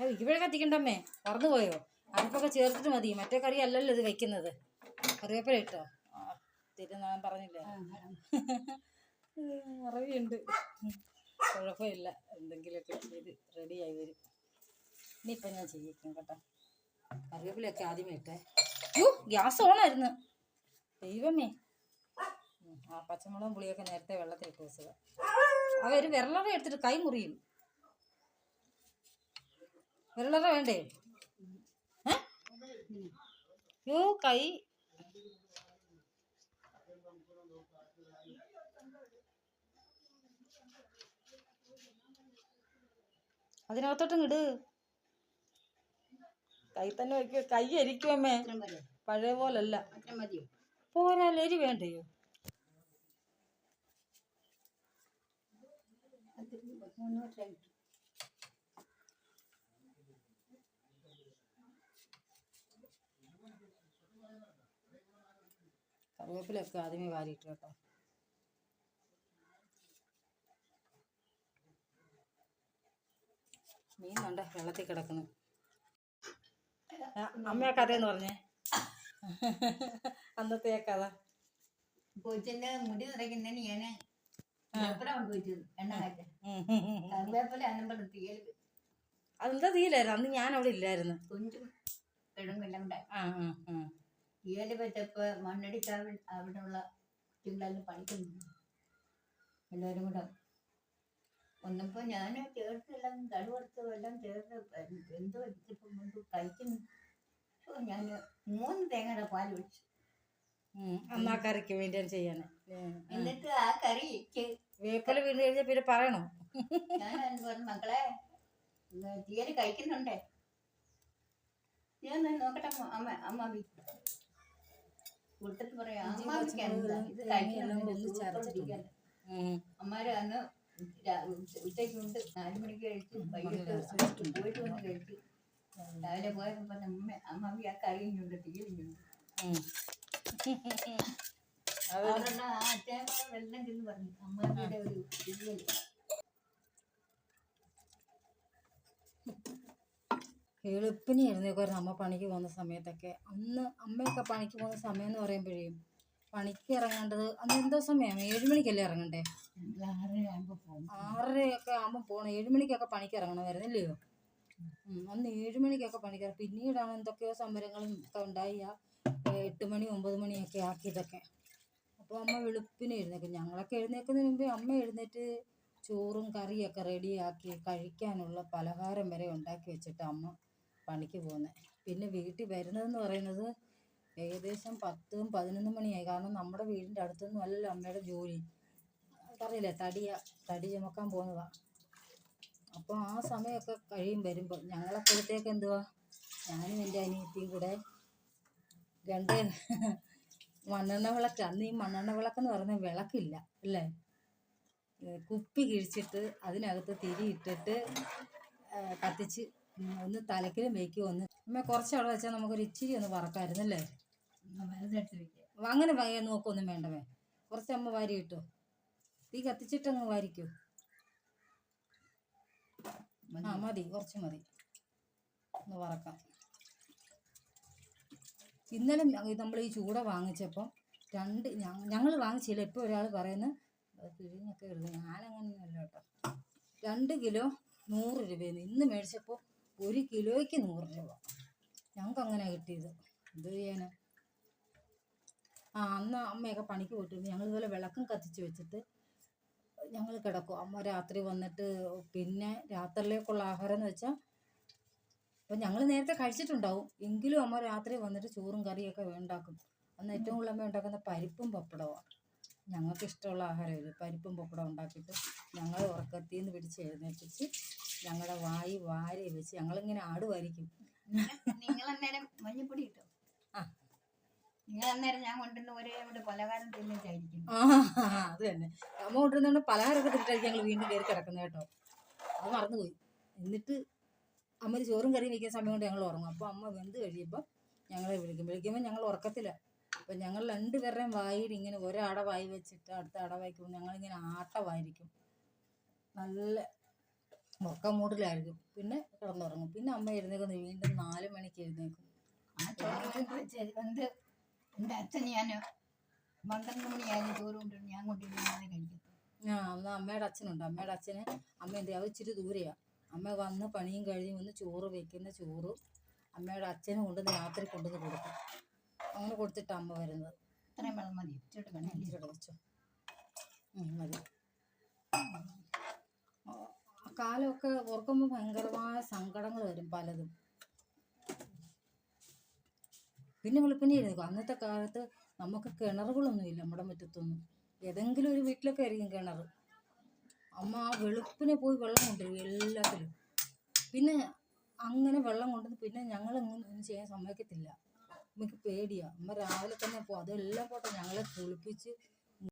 അത് ഇവിടെ കത്തിക്കണ്ടമ്മേ. മറന്നു പോയോ അരപ്പൊക്കെ ചേർത്തിട്ട് മതി. മറ്റേ കറി അല്ലല്ലോ ഇത് വെക്കുന്നത്. കറിവേപ്പില ഇട്ടോ? തിരുന്നാൻ പറഞ്ഞില്ലേ? അറിയുണ്ട് കുഴപ്പമില്ല. എന്തെങ്കിലുമൊക്കെ ചെയ്ത് റെഡിയായി വരും. ഇനിയിപ്പം ഞാൻ ചെയ്യിക്കും കേട്ടോ. കറിവേപ്പിലൊക്കെ ആദ്യമേ ഇട്ടേ. യോ ഗ്യാസ് ഓണായിരുന്നു. ദൈവമേ. ആ പച്ചമുളകും പുളിയൊക്കെ നേരത്തെ വെള്ളത്തിൽ ഇട്ട് വെച്ചത് അവർ എടുത്തിട്ട് കൈ മുറിയും. വിരളറ വേണ്ടേ? യോ കൈ. അതിനകത്തോട്ടും ഇട് കൈ തന്നെ വെക്കുക കൈ അരിക്കുമേ പഴയ പോലല്ല. അത്ര മതിയോ? പോരാ എരി വേണ്ടയോ മൂന്ന് കറിവേപ്പിലൊക്കെ ആദ്യമേ വാരിയിട്ട് കേട്ടോ. മീൻ കണ്ട? വെള്ളത്തിൽ കിടക്കുന്നു. അമ്മ കഥയെന്ന് പറഞ്ഞേ. അന്നത്തെ കഥ. കൊച്ചിന്റെ മുടി നിറയ്ക്കുന്നതിന് ഞാൻ അതെന്താ തീയില്ലായിരുന്നു അന്ന് ഞാൻ അവിടെ ഇല്ലായിരുന്നു. കൊഞ്ചും കിഴങ്ങെല്ലാം കൂടെ ആ ആ ആ. തീയൽ വെച്ചപ്പോ മണ്ണടിക്കാവിൽ അവിടെയുള്ള കുട്ടികളെല്ലാം പഠിക്കുന്നുണ്ട്. എല്ലാവരും കൂടെ ഒന്നപ്പോ ഞാൻ ചേർത്ത് എല്ലാം എല്ലാം ചേർത്ത് എന്തോ വെച്ചിപ്പം കൊണ്ട് കഴിക്കുന്നു. ഞാൻ മൂന്ന് തേങ്ങയുടെ പാൽ ഒഴിച്ചു. അന്ന് ആ കറിക്ക് വേണ്ടി ചെയ്യാൻ എന്നിട്ട് ആ കറി വേപ്പല വീണ് കഴിഞ്ഞാൽ പിന്നെ പറയണോ? ഞാൻ പറഞ്ഞു മക്കളെ തീയൽ കഴിക്കുന്നുണ്ടേ. ഞാൻ നോക്കട്ടെ അമ്മ അമ്മ കൊടുത്തിട്ട് പറയാം അമ്മാവിക്ക് എന്താ ഇത് ഉം. അമ്മാര് അന്ന് രാ- കൊണ്ട് നാല് മണിക്ക് കഴിച്ചു വൈകിട്ട് പോയിട്ട് വന്ന് കഴിച്ചു രാവിലെ പോയപ്പോ അമ്മ അമ്മാവി ആ കറിയുണ്ട്. അത് അവരുടെ ആ അച്ഛൻ വെള്ളം ചെന്ന് പറഞ്ഞു അമ്മാവിയുടെ ഒരു തീയൽ എളുപ്പിന് എഴുന്നേക്കുമായിരുന്നു അമ്മ പണിക്ക് പോകുന്ന സമയത്തൊക്കെ. അന്ന് അമ്മയൊക്കെ പണിക്ക് പോകുന്ന സമയം എന്ന് പറയുമ്പോഴേ പണിക്ക് ഇറങ്ങേണ്ടത് അന്ന് എന്തോ സമയം? ഏഴ് മണിക്കല്ലേ ഇറങ്ങണ്ടേ? ആറരയൊക്കെ ആകുമ്പോൾ പോകണം ഏഴ് മണിക്കൊക്കെ പണിക്ക് ഇറങ്ങണമായിരുന്നു അല്ലയോ അന്ന് ഏഴ് മണിക്കൊക്കെ പണിക്ക് പിന്നീടാണ് എന്തൊക്കെയോ സമരങ്ങളും ഒക്കെ ഉണ്ടായി. ആ എട്ട് മണി ഒമ്പത് മണിയൊക്കെ ആക്കിയതൊക്കെ അപ്പോൾ അമ്മ വെളുപ്പിന് എഴുന്നേക്കും ഞങ്ങളൊക്കെ എഴുന്നേക്കുന്നതിന് മുമ്പേ അമ്മ എഴുന്നേറ്റ് ചോറും കറിയൊക്കെ റെഡിയാക്കി കഴിക്കാനുള്ള പലഹാരം വരെ ഉണ്ടാക്കി വെച്ചിട്ട് അമ്മ പണിക്ക് പോകുന്നത് പിന്നെ വീട്ടിൽ വരുന്നതെന്ന് പറയുന്നത് ഏകദേശം പത്തും പതിനൊന്നും മണിയായി. കാരണം നമ്മുടെ വീടിന്റെ അടുത്തൊന്നും അല്ലല്ലോ അമ്മയുടെ ജോലി. അതറിയില്ലേ? തടിയ തടി ചുമക്കാൻ പോകുന്നതാ. അപ്പോൾ ആ സമയമൊക്കെ കഴിയും വരുമ്പോൾ. ഞങ്ങളപ്പോഴത്തേക്ക് എന്തുവാ? ഞാനും എന്റെ അനിയത്തിയും കൂടെ രണ്ട് മണ്ണെണ്ണ വിളക്ക്. അന്ന് ഈ മണ്ണെണ്ണ വിളക്കെന്ന് പറയുന്ന വിളക്കില്ല അല്ലേ? കുപ്പി കിഴിച്ചിട്ട് അതിനകത്ത് തിരി ഇട്ടിട്ട് കത്തിച്ച് ഒന്ന് തലക്കിലും വെക്കും ഒന്ന്. അമ്മ കുറച്ച് അവിടെ വെച്ചാൽ നമുക്കൊരു ഇച്ചിരി ഒന്ന് വറക്കാമായിരുന്നല്ലേ അങ്ങനെ വയ നോക്കൊന്നും വേണ്ടവേ കുറച്ച് അമ്മ വാരി കിട്ടോ തീ കത്തിച്ചിട്ടങ്ങ് വാരിക്കോ. ആ മതി കുറച്ച് മതി. ഒന്ന് വറക്കാം. ഇന്നലെ നമ്മൾ ഈ ചൂട വാങ്ങിച്ചപ്പോൾ രണ്ട് ഞങ്ങൾ വാങ്ങിച്ചില്ല ഇപ്പോൾ ഒരാൾ പറയുന്നത് പിഴിഞ്ഞൊക്കെ ഇടുന്നത് ഞാനങ്ങനെയൊന്നുമല്ല കേട്ടോ. രണ്ട് കിലോ നൂറ് രൂപയെന്ന് ഇന്ന് മേടിച്ചപ്പോൾ ഒരു കിലോയ്ക്ക് നൂറ് രൂപ. ഞങ്ങൾക്ക് അങ്ങനെ കിട്ടിയത്. എന്ത് ചെയ്യാനാ? ആ അന്ന് അമ്മയൊക്കെ പണിക്ക് പോയിട്ട് ഞങ്ങൾ ഇതുപോലെ വിളക്കും കത്തിച്ച് വെച്ചിട്ട് ഞങ്ങൾ കിടക്കും. അമ്മ രാത്രി വന്നിട്ട് പിന്നെ രാത്രിയിലേക്കുള്ള ആഹാരം എന്ന് വെച്ചാൽ അപ്പം ഞങ്ങൾ നേരത്തെ കഴിച്ചിട്ടുണ്ടാവും. എങ്കിലും അമ്മ രാത്രി വന്നിട്ട് ചോറും കറിയൊക്കെ ഉണ്ടാക്കും അന്ന് ഏറ്റവും കൂടുതൽ അമ്മ ഉണ്ടാക്കുന്ന പരിപ്പും പപ്പടമാണ് ഞങ്ങൾക്ക് ഇഷ്ടമുള്ള ആഹാരം ഇത്. പരിപ്പും പപ്പടം ഉണ്ടാക്കിയിട്ട് ഞങ്ങൾ ഉറക്കത്തിൽ നിന്ന് പിടിച്ച് എഴുന്നേൽപ്പിച്ച് ഞങ്ങളുടെ വായി വാരി വെച്ച് ഞങ്ങളിങ്ങനെ ആടുമായിരിക്കും നിങ്ങൾ അന്നേരം മഞ്ഞപ്പൊടി കിട്ടും ആ. നിങ്ങൾ അന്നേരം ഞാൻ കൊണ്ടുവന്ന ഒരേ ഇവിടെ പലഹാരം തിന്നിട്ടായിരിക്കും. ആ അത് തന്നെ. അമ്മ കൊണ്ടുവന്നുകൊണ്ട് പലഹാരമൊക്കെ തിന്നിട്ടായിരിക്കും ഞങ്ങൾ വീണ്ടും കയറി കിടക്കുന്നത് കേട്ടോ. അത് മറന്നുപോയി. എന്നിട്ട് അമ്മ ചോറും കറിയും വയ്ക്കുന്ന സമയം കൊണ്ട് ഞങ്ങൾ ഉറങ്ങും. അപ്പോൾ അമ്മ വെന്ത് കഴിയുമ്പോൾ ഞങ്ങളെ വിളിക്കും. വിളിക്കുമ്പോൾ ഞങ്ങൾ ഉറക്കത്തില്ല അപ്പം ഞങ്ങൾ രണ്ടുപേരുടെയും വായിൽ ഇങ്ങനെ ഒരട വായി വെച്ചിട്ട് അടുത്ത അട വായിക്കുമ്പോൾ ഞങ്ങളിങ്ങനെ ആട്ടമായിരിക്കും. നല്ല ഉറക്കം മൂടിലായിരിക്കും പിന്നെ കിടന്നുറങ്ങും. പിന്നെ അമ്മ എഴുന്നേക്കുന്നു വീണ്ടും നാല് മണിക്ക് എഴുന്നേക്കും ആ അച്ഛൻ ഞാൻ പന്ത്രണ്ട് മണിയായാലും ചോറ് കൊണ്ടുവരും. ഞാൻ കൊണ്ടുവരുന്നത് ആ എന്നാൽ അമ്മയുടെ അച്ഛനുണ്ട്. അമ്മയുടെ അച്ഛന് അമ്മ എന്ത് അത് ഇച്ചിരി ദൂരെയാണ് അമ്മ വന്ന് പണിയും കഴിഞ്ഞ് വന്ന് ചോറ് വെക്കുന്ന ചോറും അമ്മയുടെ അച്ഛനും കൊണ്ടുവന്ന് രാത്രി കൊണ്ടുവന്ന് കൊടുക്കും. അങ്ങനെ കൊടുത്തിട്ട് അമ്മ വരുന്നത്. ഇത്രയും വെള്ളം മതി. ഇച്ചിട്ട് വേണം ഇച്ചിരി വെച്ചോ. മതി. കാലമൊക്കെ ഓർക്കുമ്പോൾ ഭയങ്കരമായ സങ്കടങ്ങൾ വരും പലതും. പിന്നെ വെളുപ്പിനെ എഴുന്നേക്കും അന്നത്തെ കാലത്ത് നമുക്ക് കിണറുകളൊന്നുമില്ല നമ്മുടെ മുറ്റത്തൊന്നും. ഏതെങ്കിലും ഒരു വീട്ടിലൊക്കെ ആയിരിക്കും കിണർ അമ്മ ആ വെളുപ്പിനെ പോയി വെള്ളം കൊണ്ടുവരും എല്ലാത്തിലും. പിന്നെ അങ്ങനെ വെള്ളം കൊണ്ടുവന്ന് പിന്നെ ഞങ്ങൾ ഒന്നും ചെയ്യാൻ സമ്മതിക്കത്തില്ല. അമ്മയ്ക്ക് പേടിയാ. അമ്മ രാവിലെ തന്നെ പോകും അതെല്ലാം പോട്ടെ ഞങ്ങളെ കുളിപ്പിച്ച്